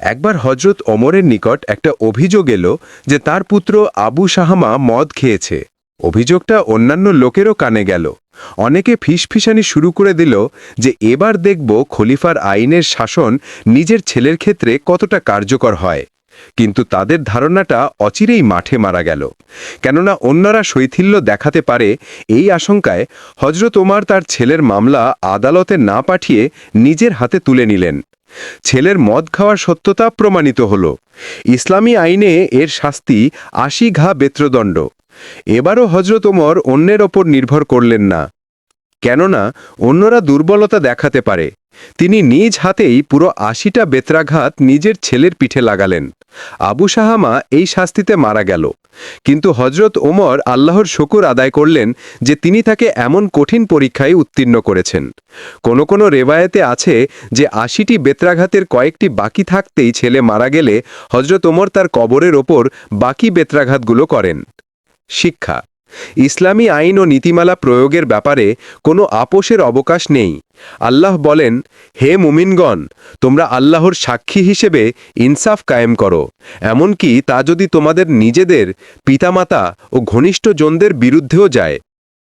একবার হজরত ওমরের নিকট একটা অভিযোগ এলো যে তার পুত্র আবু সাহামা মদ খেয়েছে। অভিযোগটা অন্যান্য লোকেরও কানে গেল। অনেকে ফিসফিসানি শুরু করে দিল যে এবার দেখব খলিফার আইনের শাসন নিজের ছেলের ক্ষেত্রে কতটা কার্যকর হয়। কিন্তু তাদের ধারণাটা অচিরেই মাঠে মারা গেল। কেননা অন্যরা শৈথিল্য দেখাতে পারে এই আশঙ্কায় হজরত ওমার তার ছেলের মামলা আদালতে না পাঠিয়ে নিজের হাতে তুলে নিলেন। ছেলের মদ খাওয়ার সত্যতা প্রমাণিত হল। ইসলামী আইনে এর শাস্তি আশি ঘা বেত্রদণ্ড। এবারও হজরত ওমর অন্যের ওপর নির্ভর করলেন না। কেননা অন্যরা দুর্বলতা দেখাতে পারে। তিনি নিজ হাতেই পুরো আশিটা বেত্রাঘাত নিজের ছেলের পিঠে লাগালেন। আবু সাহামা এই শাস্তিতে মারা গেল। কিন্তু হজরত ওমর আল্লাহর শকুর আদায় করলেন যে তিনি তাকে এমন কঠিন পরীক্ষায় উত্তীর্ণ করেছেন। কোনো কোনো রেবায়েতে আছে যে আশিটি বেত্রাঘাতের কয়েকটি বাকি থাকতেই ছেলে মারা গেলে হজরত ওমর তার কবরের ওপর বাকি বেত্রাঘাতগুলো করেন। শিক্ষা ইসলামী আইন ও নীতিমালা প্রয়োগের ব্যাপারে কোনো আপোষের অবকাশ নেই। আল্লাহ বলেন, হে মুমিনগণ, তোমরা আল্লাহর সাক্ষী হিসেবে ইনসাফ কায়েম করো। এমনকি তা যদি তোমাদের নিজেদের পিতামাতা ও ঘনিষ্ঠজনদের বিরুদ্ধেও যায়